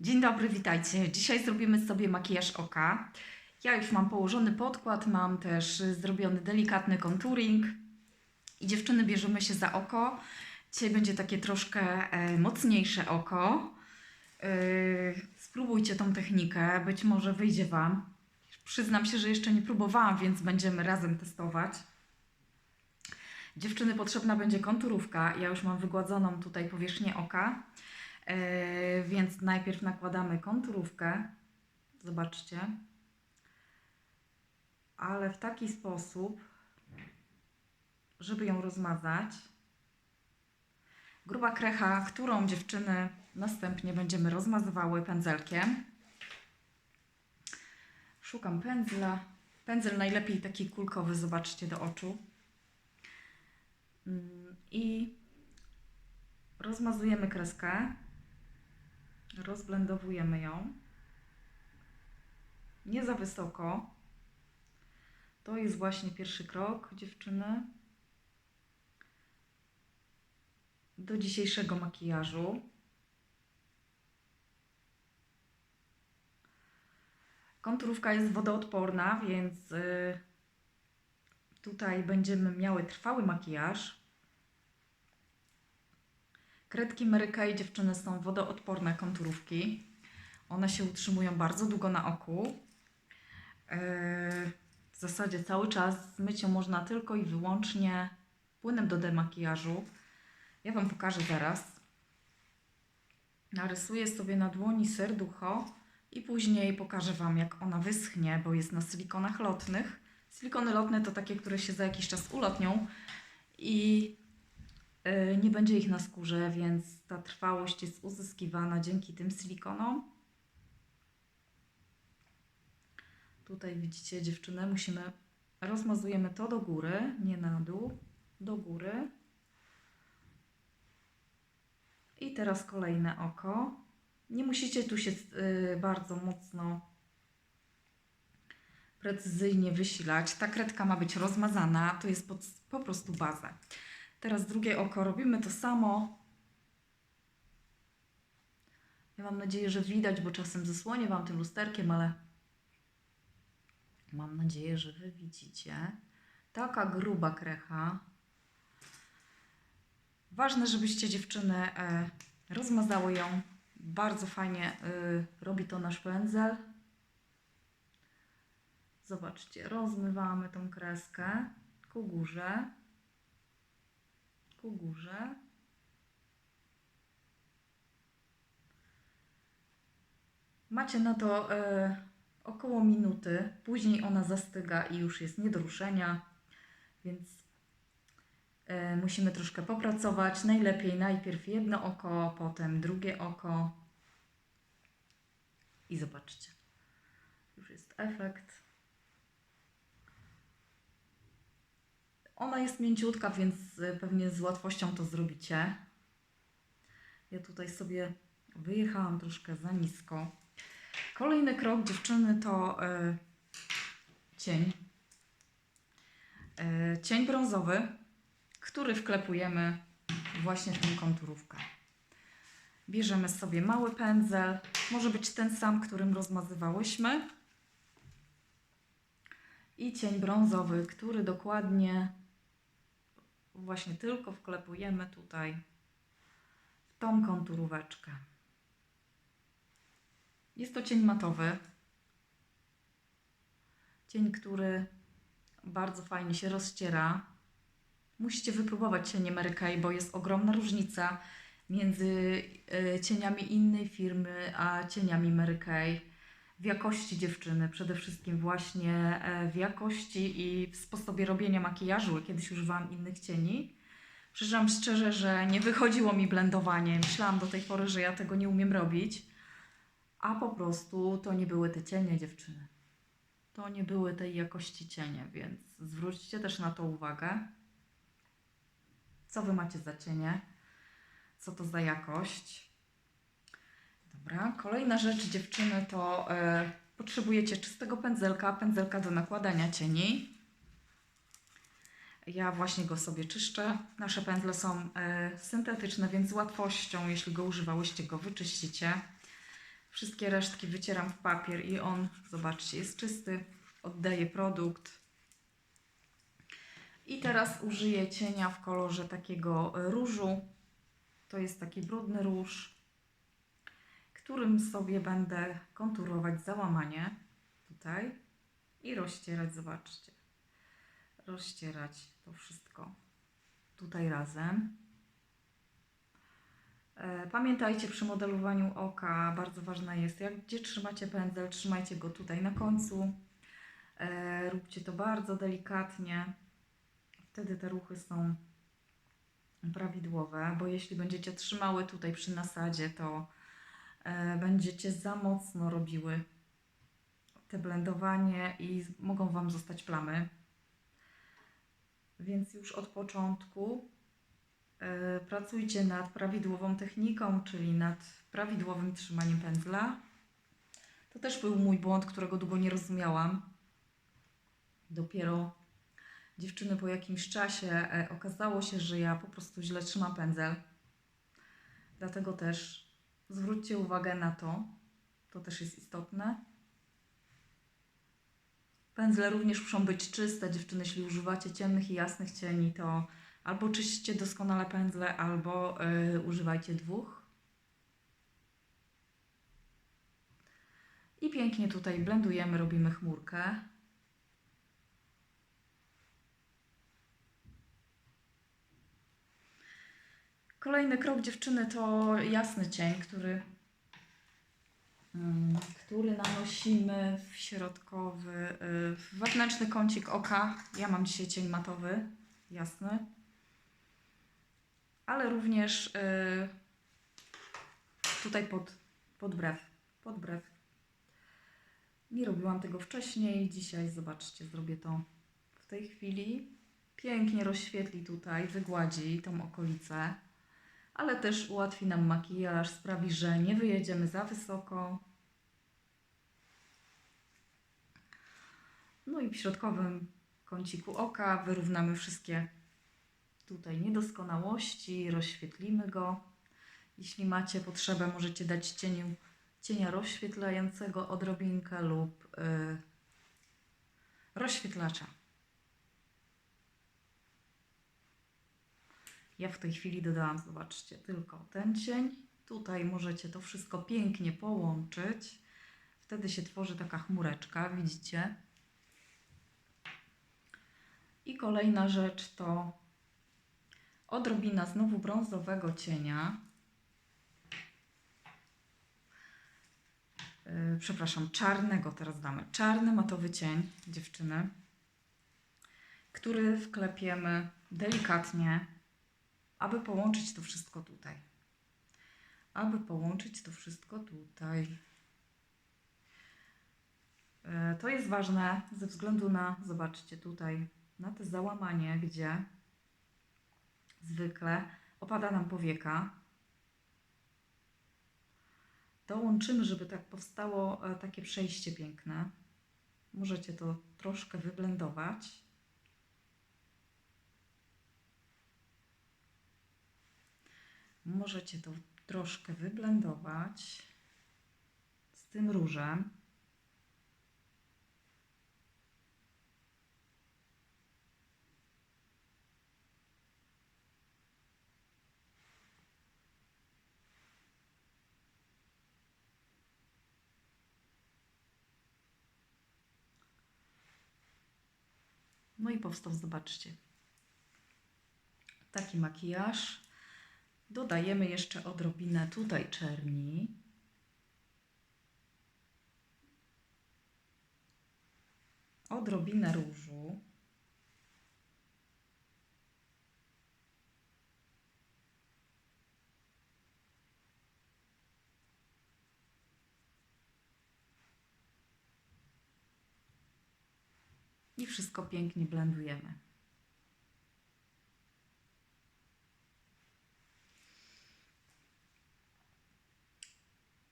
Dzień dobry, witajcie. Dzisiaj zrobimy sobie makijaż oka. Ja już mam położony podkład, mam też zrobiony delikatny contouring. I dziewczyny bierzemy się za oko. Dzisiaj będzie takie troszkę e, mocniejsze oko. E, spróbujcie tą technikę, być może wyjdzie Wam. Przyznam się, że jeszcze nie próbowałam, więc będziemy razem testować. Dziewczyny, potrzebna będzie konturówka. Ja już mam wygładzoną tutaj powierzchnię oka. E, więc najpierw nakładamy konturówkę. Zobaczcie. Ale w taki sposób, żeby ją rozmazać. Gruba krecha, którą dziewczyny następnie będziemy rozmazywały pędzelkiem. Szukam pędzla. Pędzel najlepiej taki kulkowy, zobaczcie do oczu. Mm, I rozmazujemy kreskę. Rozblendowujemy ją. Nie za wysoko. To jest właśnie pierwszy krok, dziewczyny. Do dzisiejszego makijażu. Konturówka jest wodoodporna, więc y, tutaj będziemy miały trwały makijaż. Kredki Mary Kay dziewczyny są wodoodporne konturówki. One się utrzymują bardzo długo na oku. Yy, W zasadzie cały czas zmyć ją można tylko i wyłącznie płynem do demakijażu. Ja Wam pokażę zaraz. Narysuję sobie na dłoni serducho i później pokażę Wam, jak ona wyschnie, bo jest na silikonach lotnych. Silikony lotne to takie, które się za jakiś czas ulotnią i nie będzie ich na skórze, więc ta trwałość jest uzyskiwana dzięki tym silikonom. Tutaj widzicie dziewczynę, musimy, rozmazujemy to do góry, nie na dół, do góry. I teraz kolejne oko. Nie musicie tu się y, bardzo mocno precyzyjnie wysilać. Ta kredka ma być rozmazana, to jest po prostu baza. Teraz drugie oko, robimy to samo. Ja mam nadzieję, że widać, bo czasem zasłonię Wam tym lusterkiem, ale mam nadzieję, że Wy widzicie. Taka gruba krecha. Ważne, żebyście dziewczyny e, rozmazały ją. Bardzo fajnie y, robi to nasz pędzel. Zobaczcie, rozmywamy tą kreskę ku górze, ku górze. Macie na to e, około minuty, później ona zastyga i już jest nie do ruszenia, więc e, musimy troszkę popracować. Najlepiej najpierw jedno oko, potem drugie oko. I zobaczcie, już jest efekt. Ona jest mięciutka, więc e, pewnie z łatwością to zrobicie. Ja tutaj sobie wyjechałam troszkę za nisko. Kolejny krok dziewczyny to e, cień. E, cień brązowy, który wklepujemy właśnie w tą konturówkę. Bierzemy sobie mały pędzel, może być ten sam, którym rozmazywałyśmy. I cień brązowy, który dokładnie właśnie tylko wklepujemy tutaj w tą konturóweczkę. Jest to cień matowy. Cień, który bardzo fajnie się rozciera. Musicie wypróbować cienie Mary Kay, bo jest ogromna różnica między e, cieniami innej firmy a cieniami Mary Kay. W jakości dziewczyny, przede wszystkim właśnie e, w jakości i w sposobie robienia makijażu. Kiedyś używałam innych cieni. Przyznam szczerze, że nie wychodziło mi blendowanie. Myślałam do tej pory, że ja tego nie umiem robić. A po prostu to nie były te cienie dziewczyny. To nie były tej jakości cienie, więc zwróćcie też na to uwagę. Co wy macie za cienie? Co to za jakość? Dobra, kolejna rzecz dziewczyny to e, potrzebujecie czystego pędzelka, pędzelka do nakładania cieni. Ja właśnie go sobie czyszczę. Nasze pędzle są e, syntetyczne, więc z łatwością, jeśli go używałyście, go wyczyścicie. Wszystkie resztki wycieram w papier i on, zobaczcie, jest czysty. Oddaję produkt. I teraz użyję cienia w kolorze takiego e, różu. To jest taki brudny róż, którym sobie będę konturować załamanie tutaj i rozcierać, zobaczcie. Rozcierać to wszystko tutaj razem. E, Pamiętajcie przy modelowaniu oka, bardzo ważne jest, jak gdzie trzymacie pędzel, trzymajcie go tutaj na końcu. E, Róbcie to bardzo delikatnie. Wtedy te ruchy są prawidłowe, bo jeśli będziecie trzymały tutaj przy nasadzie, to będziecie za mocno robiły te blendowanie i mogą Wam zostać plamy. Więc już od początku e, pracujcie nad prawidłową techniką, czyli nad prawidłowym trzymaniem pędzla. To też był mój błąd, którego długo nie rozumiałam. Dopiero dziewczyny po jakimś czasie e, okazało się, że ja po prostu źle trzymam pędzel. Dlatego też zwróćcie uwagę na to. To też jest istotne. Pędzle również muszą być czyste. Dziewczyny, jeśli używacie ciemnych i jasnych cieni, to albo czyście doskonale pędzle, albo y, używajcie dwóch. I pięknie tutaj blendujemy, robimy chmurkę. Kolejny krok dziewczyny to jasny cień, który, mm, który nanosimy w środkowy, y, w wewnętrzny kącik oka. Ja mam dzisiaj cień matowy, jasny. Ale również y, tutaj pod, pod brew, pod brew. Nie robiłam tego wcześniej, dzisiaj zobaczcie, zrobię to w tej chwili. Pięknie rozświetli tutaj, wygładzi tą okolicę ale też ułatwi nam makijaż, sprawi, że nie wyjedziemy za wysoko. No i w środkowym kąciku oka wyrównamy wszystkie tutaj niedoskonałości, rozświetlimy go. Jeśli macie potrzebę, możecie dać cieniu, cienia rozświetlającego odrobinkę lub yy, rozświetlacza. Ja w tej chwili dodałam, zobaczcie, tylko ten cień. Tutaj możecie to wszystko pięknie połączyć. Wtedy się tworzy taka chmureczka, widzicie? I kolejna rzecz to odrobina znowu brązowego cienia. Yy, przepraszam, czarnego teraz damy. Czarny matowy cień, dziewczyny, który wklepiemy delikatnie aby połączyć to wszystko tutaj. Aby połączyć to wszystko tutaj. E, To jest ważne ze względu na, zobaczcie tutaj, na te załamanie, gdzie zwykle opada nam powieka. Dołączymy, żeby tak powstało e, takie przejście piękne. Możecie to troszkę wyblendować. Możecie to troszkę wyblendować z tym różem. No i powstał, zobaczcie, taki makijaż. Dodajemy jeszcze odrobinę tutaj czerni. Odrobinę różu. I wszystko pięknie blendujemy.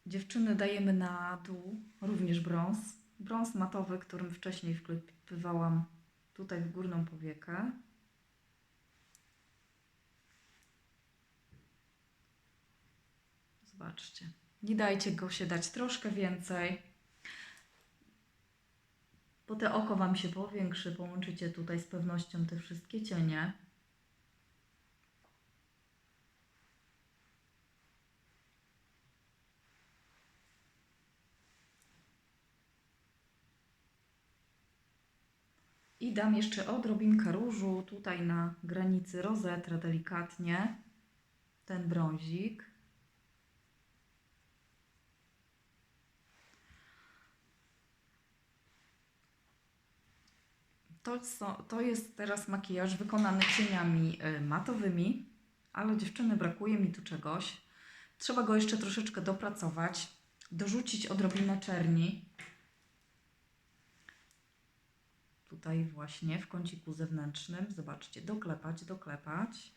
Dziewczyny dajemy na dół również brąz. Brąz matowy, którym wcześniej wklepywałam tutaj w górną powiekę. Zobaczcie. Nie dajcie go się dać troszkę więcej. Bo te oko Wam się powiększy, połączycie tutaj z pewnością te wszystkie cienie. I dam jeszcze odrobinkę różu tutaj na granicy rozetrę delikatnie ten brązik. To, co, to jest teraz makijaż wykonany cieniami y, matowymi, ale dziewczyny brakuje mi tu czegoś. Trzeba go jeszcze troszeczkę dopracować, dorzucić odrobinę czerni. Tutaj właśnie w kąciku zewnętrznym, zobaczcie, doklepać, doklepać.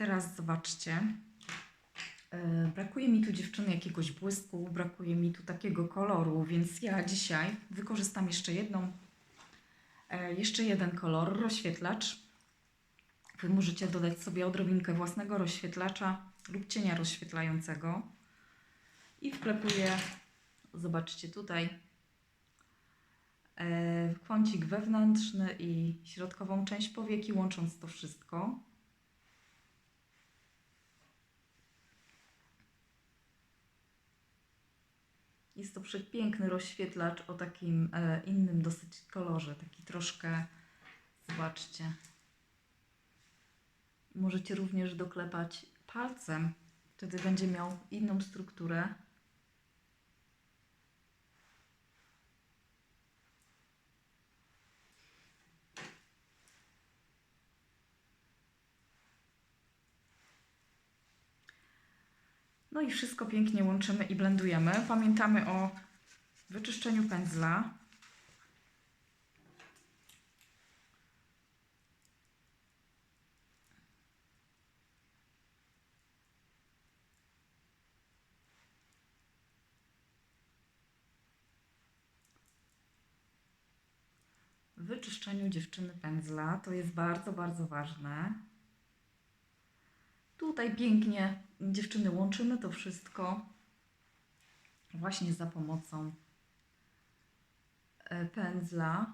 Teraz zobaczcie. Yy, Brakuje mi tu dziewczyny jakiegoś błysku, brakuje mi tu takiego koloru, więc ja dzisiaj wykorzystam jeszcze jedną, e, jeszcze jeden kolor, rozświetlacz. Wy możecie dodać sobie odrobinkę własnego rozświetlacza lub cienia rozświetlającego. I wklepuję, zobaczcie tutaj, e, kącik wewnętrzny i środkową część powieki, łącząc to wszystko. Jest to przepiękny rozświetlacz o takim e, innym dosyć kolorze, taki troszkę, zobaczcie. Możecie również doklepać palcem, wtedy będzie miał inną strukturę. No i wszystko pięknie łączymy i blendujemy. Pamiętamy o wyczyszczeniu pędzla. Wyczyszczeniu dziewczyny pędzla to jest bardzo, bardzo ważne. Tutaj pięknie dziewczyny łączymy to wszystko właśnie za pomocą e, pędzla,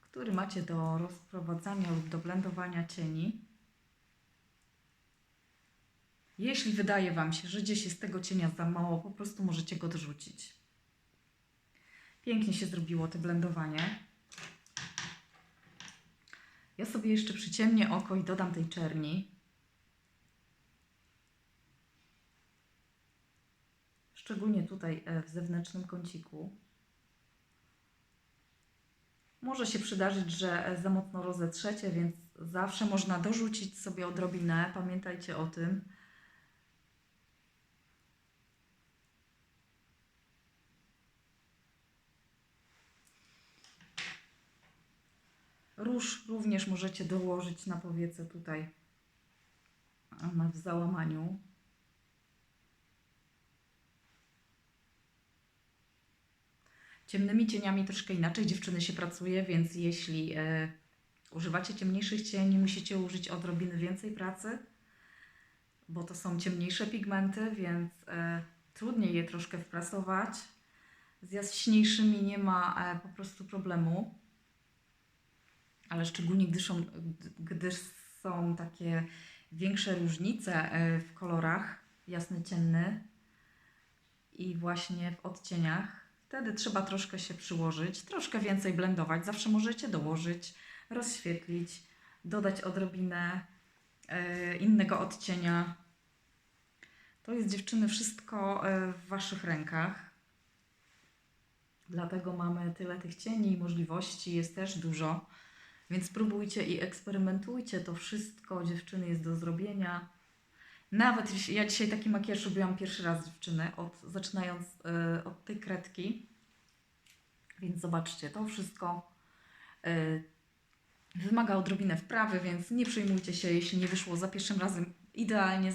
który macie do rozprowadzania lub do blendowania cieni. Jeśli wydaje Wam się, że gdzieś jest tego cienia za mało, po prostu możecie go dorzucić. Pięknie się zrobiło to blendowanie. Ja sobie jeszcze przyciemnię oko i dodam tej czerni. Szczególnie tutaj e, w zewnętrznym kąciku. Może się przydarzyć, że e, za mocno rozetrzecie, więc zawsze można dorzucić sobie odrobinę. Pamiętajcie o tym. Róż również możecie dołożyć na powiece tutaj w załamaniu. Ciemnymi cieniami troszkę inaczej dziewczyny się pracuje, więc jeśli e, używacie ciemniejszych cieni, musicie użyć odrobiny więcej pracy, bo to są ciemniejsze pigmenty, więc e, trudniej je troszkę wprasować. Z jaśniejszymi nie ma e, po prostu problemu, ale szczególnie gdy są, gdy są takie większe różnice e, w kolorach, jasny, ciemny i właśnie w odcieniach, Wtedy trzeba troszkę się przyłożyć, troszkę więcej blendować. Zawsze możecie dołożyć, rozświetlić, dodać odrobinę e, innego odcienia. To jest dziewczyny wszystko e, w Waszych rękach. Dlatego mamy tyle tych cieni i możliwości, jest też dużo. Więc próbujcie i eksperymentujcie. To wszystko dziewczyny jest do zrobienia. Nawet jeśli- ja dzisiaj taki makijaż robiłam pierwszy raz dziewczyny, od, zaczynając y, od tej kredki. Więc zobaczcie, to wszystko y, wymaga odrobinę wprawy, więc nie przejmujcie się, jeśli nie wyszło za pierwszym razem idealnie.